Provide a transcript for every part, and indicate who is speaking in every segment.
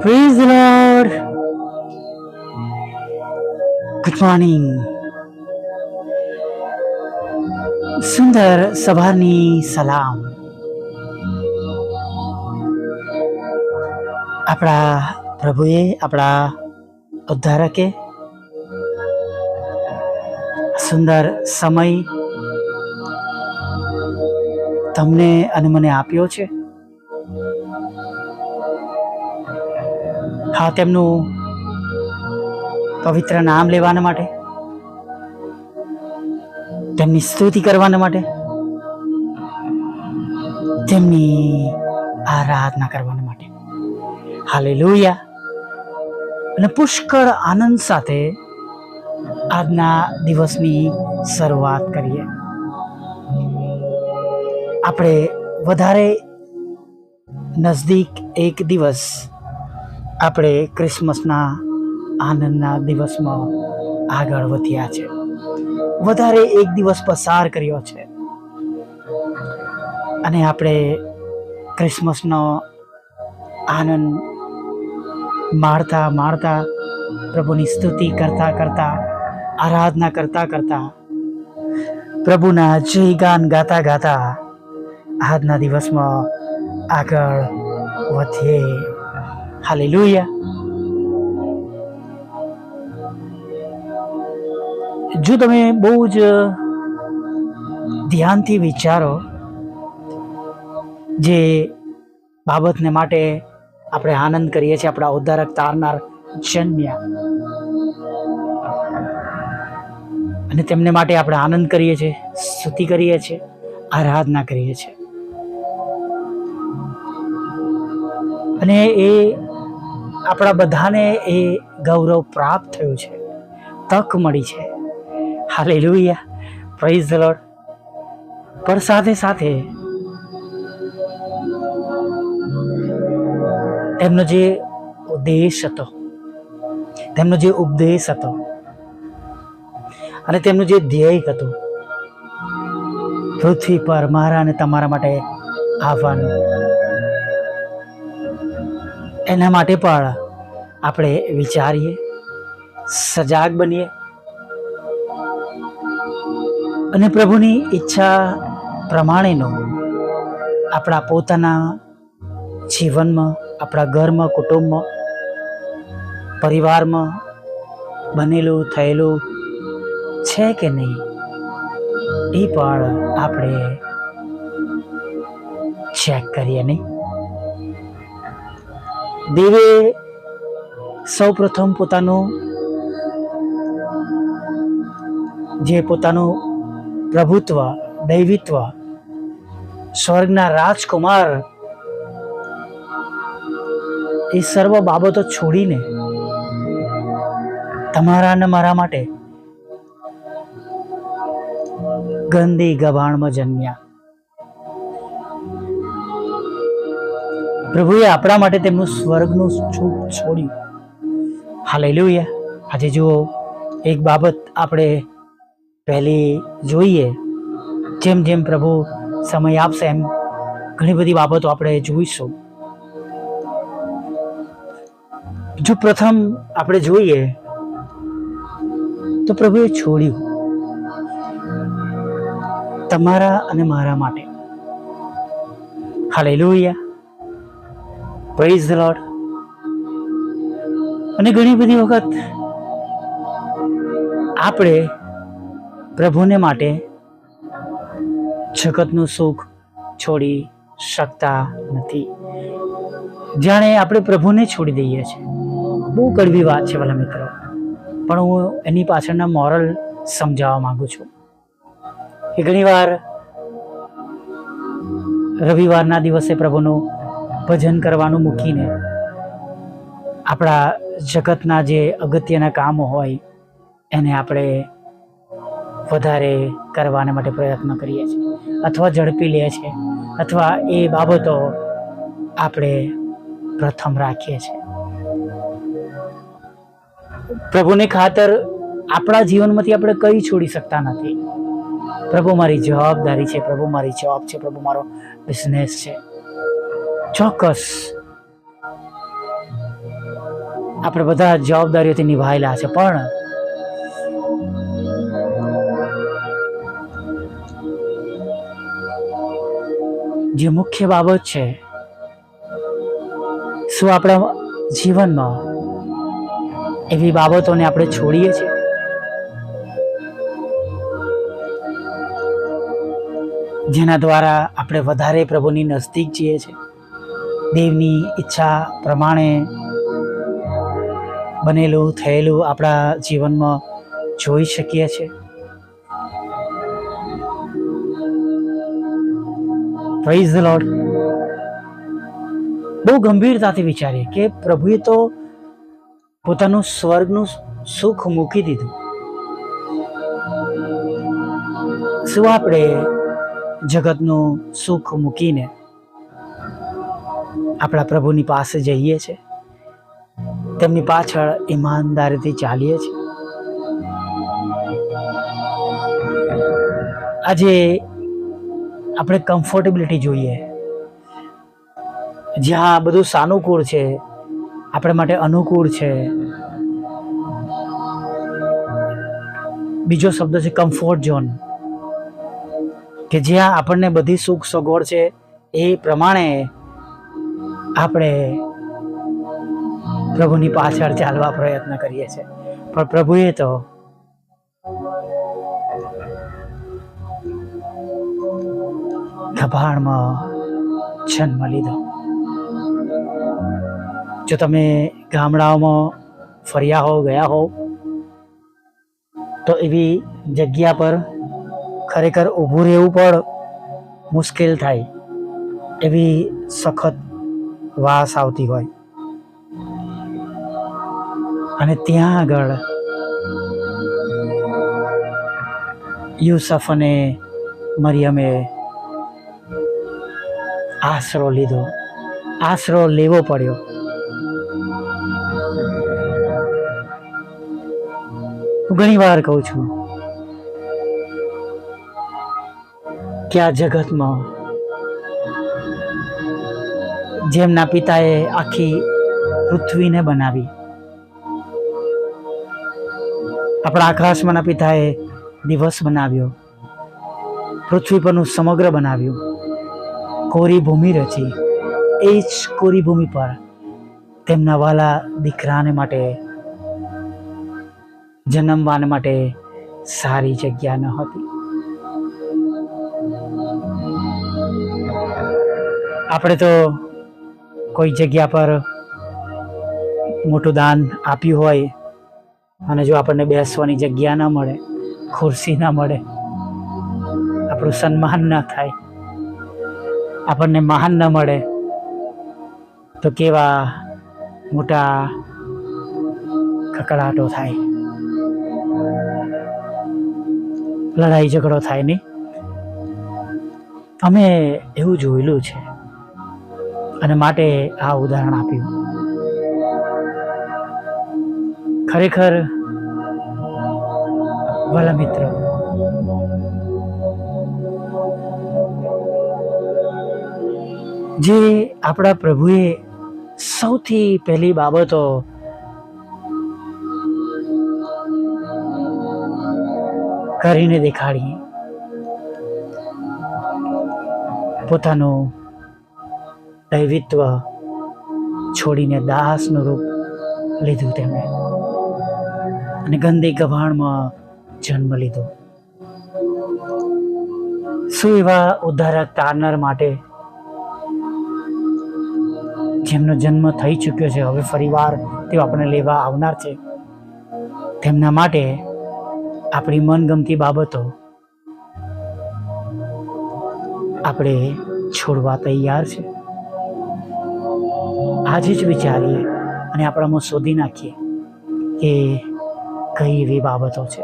Speaker 1: Praise Lord. Good morning સુંદર સવારની સલામ આપણા પ્રભુએ આપણા ઉદ્ધારકે સુંદર સમય તમને અને મને આપ્યો છે હા, તેમનું પવિત્ર નામ લેવાના માટે, તેમની સ્તુતિ કરવાના માટે, તેમની આરાધના કરવાના માટે. હાલે લોહિયા અને પુષ્કળ આનંદ સાથે આજના દિવસની શરૂઆત કરીએ. આપણે વધારે નજદીક એક દિવસ આપણે ક્રિસમસના આનંદના દિવસમાં આગળ વધ્યા છે. વધારે એક દિવસ પસાર કર્યો છે. અને આપણે ક્રિસમસનો આનંદ માણતા માણતા પ્રભુની સ્તુતિ કરતા કરતા, આરાધના કરતા કરતા, પ્રભુના જય ગાન ગાતા ગાતા આજના દિવસમાં આગળ વધીએ હાલેલુયા. જો તમે બહુ જ ધ્યાનથી વિચારો જે બાબતને માટે આપણે આનંદ કરીએ છીએ, આપણા ઉદ્ધારક તારનાર જન્મ્યા. અને તેમને માટે આપણે આનંદ કરીએ છીએ, સ્તુતિ કરીએ છીએ, આરાધના કરીએ છીએ. અને એ આપણા બધાને એ ગૌરવ પ્રાપ્ત થયું છે. તક મળી છે. હાલેલુયા. પ્રાઇઝ ધ લોર્ડ પણ સાથે સાથે તેમનો જે ઉદ્દેશ હતો, તેમનો જે ઉપદેશ હતો, અને તેમનું જે ધ્યેય હતું, પૃથ્વી પર મારા અને તમારા માટે આવવાનું એના માટે પણ આપણે વિચારીએ, સજાગ બનીએ. અને પ્રભુની ઈચ્છા પ્રમાણેનો આપણા પોતાના જીવનમાં, આપણા ઘરમાં, કુટુંબમાં, પરિવારમાં બનેલું, થયેલું છે કે નહીં, એ પણ આપણે ચેક કરીએ નહીં. દેવે સૌ પ્રથમ પોતાનું જે પોતાનું પ્રભુત્વ, દૈવિત્વ, સ્વર્ગના રાજકુમાર, એ સર્વ બાબતો છોડીને તમારા અને મારા માટે ગંદી ગભાણમાં જન્મ્યા. પ્રભુએ આપણા માટે તેમનું સ્વર્ગનું છૂટ છોડ્યું. હાલેલુયા. આજે જુઓ, એક બાબત આપણે પહેલી જોઈએ. જેમ જેમ પ્રભુ સમય આપશે, એમ ઘણી બધી બાબતો આપણે જોઈશું. જો પ્રથમ આપણે જોઈએ, તો પ્રભુએ છોડ્યું. તમારા અને મારા માટે. હાલેલુયા. પ્રેઝ ધ લોર્ડ અને ઘણી બધી વખત આપણે પ્રભુને માટે જગતનું સુખ છોડી શકતા નથી. જાણે આપણે પ્રભુને છોડી દઈએ છીએ. બહુ કડવી વાત છે વાલા મિત્રો. પણ હું એની પાછળના મોરલ સમજાવવા માંગુ છું. કે ઘણીવાર રવિવારના દિવસે પ્રભુનું ભજન કરવાનું મૂકીને આપણા જગતના જે અગત્યના કામો હોય, એને આપણે વધારે કરવાને માટે પ્રયત્ન કરીએ છીએ અથવા ઝડપી લે છે અથવા એ બાબતો આપણે પ્રથમ રાખીએ છીએ. પ્રભુને ખાતર આપણા જીવનમાંથી આપણે કઈ છોડી શકતા નથી. પ્રભુ મારી જવાબદારી છે, પ્રભુ મારી જોબ છે, પ્રભુ મારો બિઝનેસ છે. ચોક્કસ. આપણે બધા જવાબદારીઓથી નિભાયેલા છે, પણ જે મુખ્ય બાબત છે, શું આપણા જીવનમાં એવી બાબતોને આપણે છોડીએ છીએ? જેના દ્વારા આપણે વધારે પ્રભુની નજદીક જઈએ છીએ. દેવની ઈચ્છા પ્રમાણે બનેલું, થયેલું આપણા જીવનમાં જોઈ શકીએ છીએ પ્રાઇઝ ધ લોર્ડ બહુ ગંભીરતાથી વિચારીએ કે પ્રભુએ તો પોતાનું સ્વર્ગનું સુખ મૂકી દીધું. શું આપણે જગતનું સુખ મૂકીને આપણા પ્રભુની પાસે જઈએ છીએ તેમની પાછળ ઈમાનદારીથી ચાલીએ છીએ આજે આપણે કમ્ફર્ટેબિલિટી જોઈએ. જ્યાં બધું સાનુકૂળ છે, આપણા માટે અનુકૂળ છે. બીજો શબ્દ છે કમ્ફર્ટ ઝોન કે જ્યાં આપણને બધી સુખ સગવડ છે એ પ્રમાણે આપણે પ્રભુની પાછળ ચાલવા પ્રયત્ન કરીએ છીએ. પણ પ્રભુએ તો ગભાણમાં જન્મ લીધો. જો તમે ગામડાઓમાં ફર્યા હો ગયા હો તો એવી જગ્યા પર ખરેખર ઊભું રહેવું પણ મુશ્કેલ થાય એવી સખત વાસ આવતી હોય. અને ત્યાં આગળ યુસફ અને મરિયમે આશરો લીધો. આશરો લેવો પડ્યો. હું ઘણી વાર કહું છું કે આ જગતમાં જેમના પિતાએ આખી પૃથ્વીને બનાવી. આપણા આકાશમાંના પિતાએ દિવસ બનાવ્યો. પૃથ્વી પરનું સમગ્ર બનાવ્યું. કોરી ભૂમિ રચી. એ જ કોરી ભૂમિ પર તેમના વાલા દીકરાને માટે, જન્મવાને માટે સારી જગ્યા ન હતી. આપણે તો કોઈ જગ્યા પર મોટું દાન આપ્યું હોય અને જો આપણને બેસવાની જગ્યા ના મળે, ખુરશી ના મળે, આપણું સન્માન ના થાય, આપણને માન ન મળે, તો કેવા મોટા કકડાટો થાય. લડાઈ ઝઘડો થાય નહીં. અમે એવું જોયેલું છે. અને માટે આ ઉદાહરણ આપ્યું. ખરેખર, વાલા મિત્રો, જે આપણા પ્રભુએ સૌથી પહેલી બાબતો કરીને દેખાડી. પોતાનું દૈવિત્વ છોડીને દાસનું રૂપ લીધું તેમણે. અને ગંદી ગભાણમાં જન્મ લીધો. શું એવા ઉદ્ધારક તારનાર માટે જેમનો જન્મ થઈ ચૂક્યો છે, હવે ફરીવાર તેઓ આપણને લેવા આવનાર છે? તેમના માટે આપણી મનગમતી બાબતો આપણે છોડવા તૈયાર છે. આજે જ વિચારીએ અને આપણામાં શોધી નાખીએ કે કઈ એવી બાબતો છે.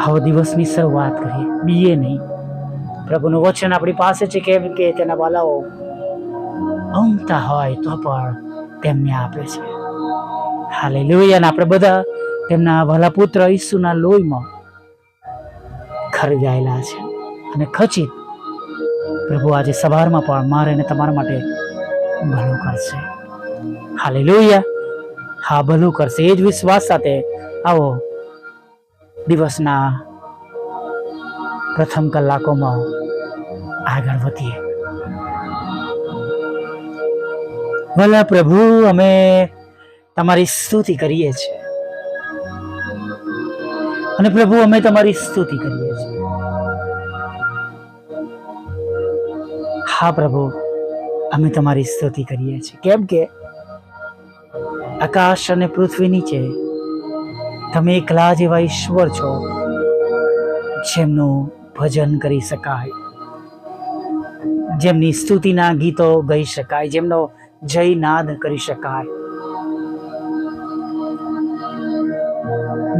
Speaker 1: આવો દિવસની શરૂઆત કરીએ. બીએ નહીં. પ્રભુનું વચન આપણી પાસે છે કેમ કે તેના બાલાઓ અમતા હોય તો પણ તેમને આપે છે. હાલે લોહી અને આપણે બધા તેમના ભલા પુત્ર ઈસુના લોહીમાં ખરીદાયેલા છે અને ખચિત પ્રભુ, આજે સવારમાં પણ મારે અને તમારા માટે ભલું કરશે. હાલેલુયા. હા, ભલું કરશે. એ જ વિશ્વાસ સાથે આવો. દિવસના પ્રથમ કલાકોમાં આગળ વધીએ. ભલા પ્રભુ, અમે તમારી સ્તુતિ કરીએ છીએ. અને પ્રભુ, અમે તમારી સ્તુતિ કરીએ છીએ. હા પ્રભુ, અમે તમારી સ્તુતિ કરીએ છીએ. કેમ કે આકાશ અને પૃથ્વી નીચે તમે એકલા જેવા ઈશ્વર છો, જેમનું ભજન કરી શકાય, જેમની સ્તુતિના ગીતો ગાઈ શકાય, જેમનો જય નાદ કરી શકાય.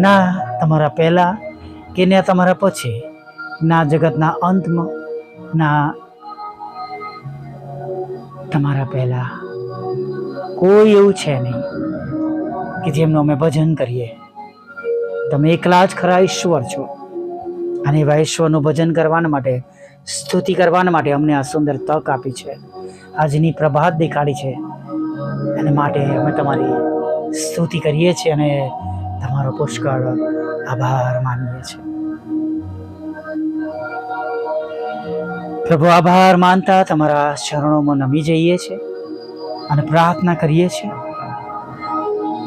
Speaker 1: ના તમારા પહેલા કે ના તમારા પછી, ના જગતના અંતમાં, ના તમારા પહેલા. કોઈ એવું છે નહીં કે જેમનું અમે ભજન કરીએ. તમે એકલા જ ખરા ઈશ્વર છો. અને એવા ઈશ્વરનું ભજન કરવાના માટે, સ્તુતિ કરવાના માટે અમને આ સુંદર તક આપી છે. આજની પ્રભાત દેખાડી છે. અને માટે અમે તમારી સ્તુતિ કરીએ છીએ અને તમારો પુષ્કળ આભાર માનીએ પ્રભુ આભાર માનતા તમારા ચરણોમાં નમી જઈએ છીએ અને પ્રાર્થના કરીએ છીએ.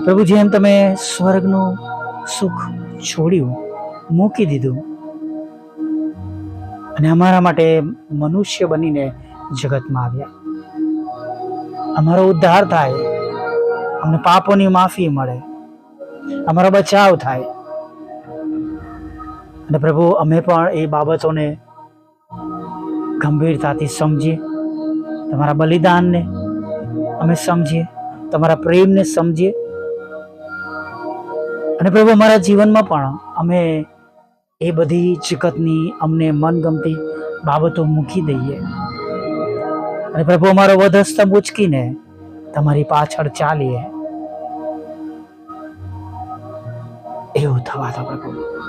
Speaker 1: પ્રભુ જેમ તમે સ્વર્ગનું સુખ છોડ્યું, મૂકી દીધું અને અમારા માટે મનુષ્ય બનીને જગતમાં આવ્યા. અમારો ઉદ્ધાર થાય, અમને પાપોની માફી મળે, અમારો બચાવ થાય. અને પ્રભુ, અમે પણ એ બાબતોને ગંભીરતાથી સમજીએ, તમારા બલિદાનને અમે સમજીએ, તમારા પ્રેમને સમજીએ. અને પ્રભુ, અમારા જીવનમાં પણ અમે એ બધી જગતની અમને મનગમતી બાબતો મૂકી દઈએ. અને પ્રભુ, અમારો વધસ્તંભ ઉચકીને તમારી પાછળ ચાલીએ. એવું થવા દો પ્રભુ.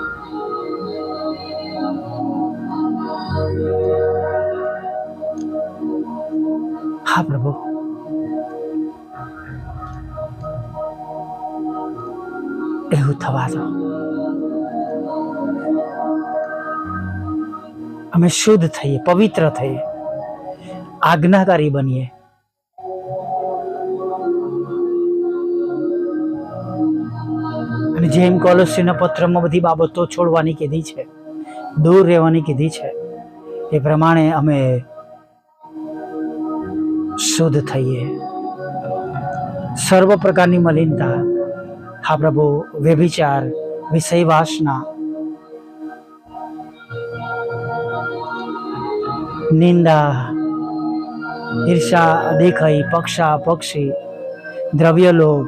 Speaker 1: હા, પ્રભુ. એવું થવા દો. અમે શુદ્ધ થઈએ, પવિત્ર થઈએ આજ્ઞાકારી બનીએ. અને જેમ કોલોસીના પત્રમાં બધી બાબતો છોડવાની કીધી છે, દૂર રહેવાની કીધી છે, એ પ્રમાણે અમે શુદ્ધ થઈએ સર્વ પ્રકારની મલિનતા હા પ્રભુ વ્યભિચાર વિષય વાસના નિંદા ઈર્ષા દેખાઈ પક્ષા પક્ષી દ્રવ્ય લોભ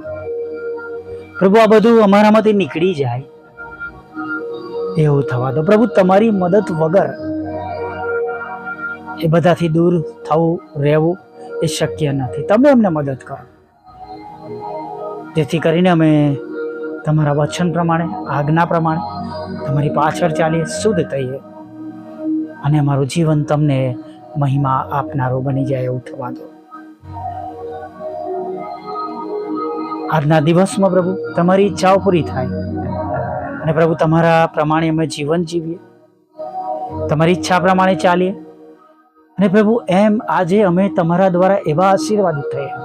Speaker 1: પ્રભુ આ બધું અમારામાંથી નીકળી જાય। એવું થવા દો। પ્રભુ, તમારી મદદ વગર એ બધાથી દૂર થવું, રહેવું એ શક્ય નથી. તમે અમને મદદ કરો. જેથી કરીને અમે તમારા વચન પ્રમાણે, આજ્ઞા પ્રમાણે, તમારી પાછળ ચાલીએ, શુદ્ધ થઈએ. અને અમારું જીવન તમને મહિમા આપનારું બની જાય એવું થવા દો. આજના દિવસમાં પ્રભુ, તમારી ઈચ્છાઓ પૂરી થાય. અને પ્રભુ, તમારા પ્રમાણે અમે જીવન જીવીએ. તમારી ઈચ્છા પ્રમાણે ચાલીએ. અને પ્રભુ, એમ આજે અમે તમારા દ્વારા એવા આશીર્વાદિત થયા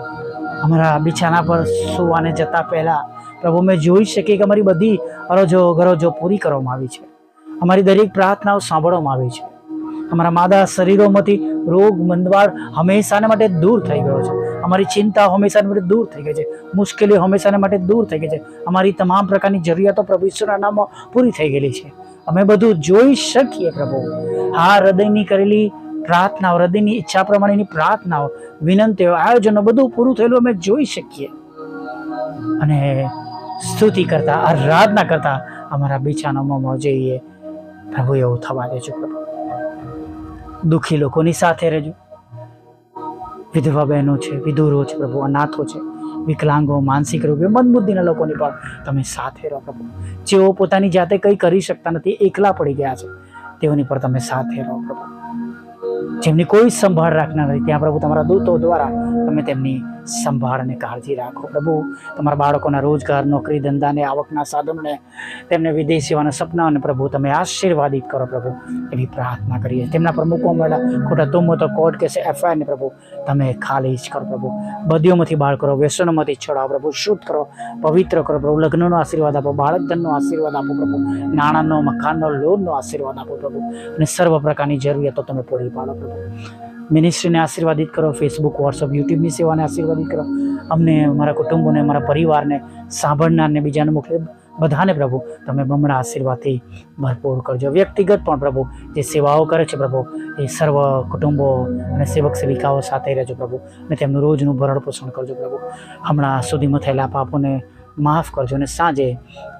Speaker 1: અમારા બિછાના પર સુવાને જતા પહેલાં પ્રભુ, અમે જોઈ શકીએ કે અમારી બધી અરજો ગરજો પૂરી કરવામાં આવી છે. અમારી દરેક પ્રાર્થનાઓ સાંભળવામાં આવી છે. અમારા માદા શરીરોમાંથી રોગ મંદવાડ હંમેશાને માટે દૂર થઈ ગયો છે. અમારી ચિંતા હંમેશાને માટે દૂર થઈ ગઈ છે. મુશ્કેલીઓ હંમેશાને માટે દૂર થઈ ગઈ છે. અમારી તમામ પ્રકારની જરૂરિયાતો પ્રભુ ઈશ્વરના નામમાં પૂરી થઈ ગયેલી છે. અમે બધું જોઈ શકીએ પ્રભુ. આ હૃદયની કરેલી પ્રાર્થનાઓ, હૃદયની ઈચ્છા પ્રમાણેની પ્રાર્થનાઓ, વિનંતીઓ, આયોજનો બધું પૂરું થયેલું અમે જોઈ શકીએ. અને સ્તુતિ કરતા, આરાધના કરતા અમારા બિછાનામાં જઈએ. પ્રભુ, એવું થવા દેજો પ્રભુ. દુઃખી લોકોની સાથે રહેજો. વિધવા બહેનો છે, વિધુરો છે પ્રભુ, અનાથો છે, વિકલાંગો, માનસિક રોગીઓ મંદબુદ્ધિના લોકોની પણ તમે સાથે રહો પ્રભુ. જેઓ પોતાની જાતે કંઈ કરી શકતા નથી, એકલા પડી ગયા છે, તેઓની પર તમે સાથે રહો પ્રભુ. જેમની કોઈ સંભાળ રાખનાર નથી. ત્યાં પ્રભુ તમારા દૂતો દ્વારા તમે તેમની સંભાળ અને કાળજી રાખો. પ્રભુ, તમારા બાળકોના રોજગાર, નોકરી, ધંધાને, આવકના સાધનોને, તેમને વિદેશ સેવાના સપનાઓને પ્રભુ, તમે આશીર્વાદિત કરો પ્રભુ. એવી પ્રાર્થના કરીએ. તેમના પર મૂકવા મળ્યા. ખોટા તુમો તો કોર્ટ કેસે એફઆઈઆરને પ્રભુ. તમે ખાલી જ કરો પ્રભુ. બદીઓમાંથી બાળ કરો વ્યસનોમાંથી છોડાવો પ્રભુ. શુદ્ધ કરો. પવિત્ર કરો પ્રભુ. લગ્નનો આશીર્વાદ આપો. બાળક ધનનો આશીર્વાદ આપો પ્રભુ. નાણાંનો, મકાનનો, લોનનો આશીર્વાદ આપો પ્રભુ. અને સર્વ પ્રકારની જરૂરિયાતો તમે પૂરી પાડો પ્રભુ. મિનિસ્ટ્રીને આશીર્વાદિત કરો ફેસબુક વોટ્સઅપ યુટ્યુબની સેવાને આશીર્વાદિત કરો. અમને, અમારા કુટુંબોને મારા પરિવારને સાંભળનારને બીજાને મોકલે બધાને પ્રભુ, તમે બમણા આશીર્વાદથી ભરપૂર કરજો. વ્યક્તિગત પણ પ્રભુ, જે સેવાઓ કરે છે પ્રભુ, એ સર્વ કુટુંબો અને સેવક સેવિકાઓ સાથે રહેજો પ્રભુ. અને તેમનું રોજનું ભરણ પોષણ કરજો પ્રભુ. હમણાં સુધીમાં થયેલા પાપોને માફ કરજો અને સાંજે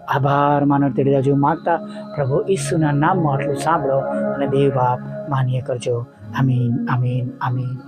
Speaker 1: આભાર માનવ તેડી દેજો. માગતા પ્રભુ ઈસુના નામમાં આટલું સાંભળો અને દેવ બાપ માન્ય કરજો. আমিন আমিন আমিন।